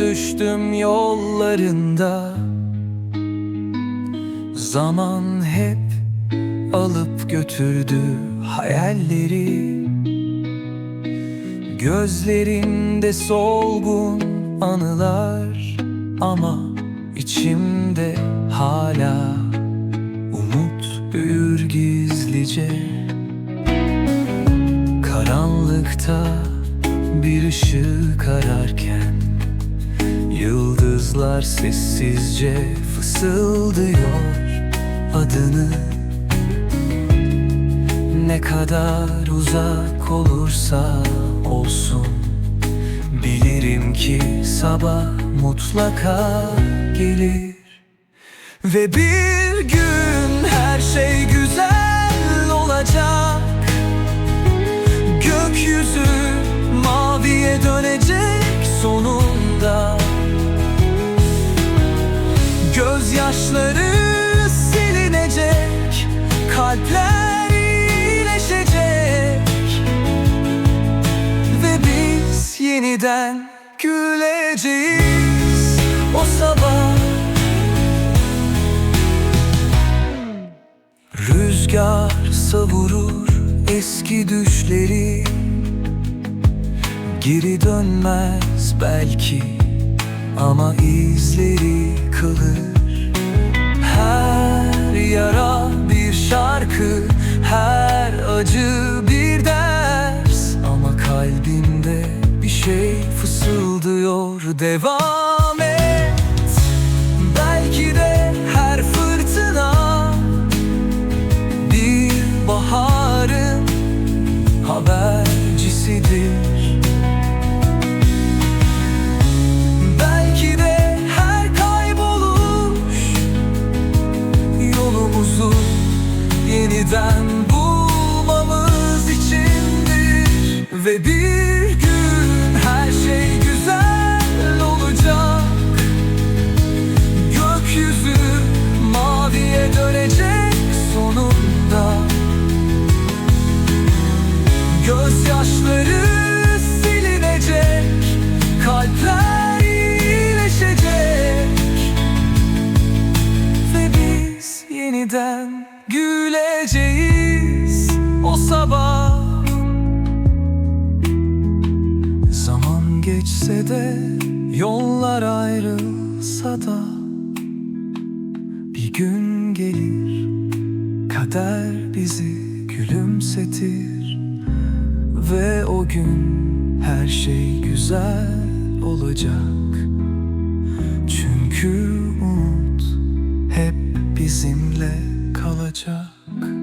düştüm yollarında. Zaman hep alıp götürdü hayalleri. Gözlerinde solgun anılar Ama içimde hala umut büyür gizlice. Karanlıkta bir ışık ararken Yıldızlar sessizce fısıldıyor adını. Ne kadar uzak olursa olsun Bilirim ki sabah mutlaka gelir. Ve bir gün Gözyaşları silinecek Kalpler iyileşecek. Ve biz yeniden güleceğiz O sabah. Rüzgar savurur eski düşleri. Geri dönmez belki ama izleri kalır Her yara bir şarkı, her acı bir ders. Ama kalbimde bir şey fısıldıyor devam et. Belki de her fırtına bir baharın habercisidir Ve bir gün her şey güzel olacak. Gökyüzü maviye dönecek sonunda. Gözyaşları silinecek Kalpler iyileşecek. Ve biz yeniden güleceğiz O sabah geçse de Yollar ayrılsa da Bir gün gelir Kader bizi gülümsetir ve o gün her şey güzel olacak. Çünkü umut hep bizimle kalacak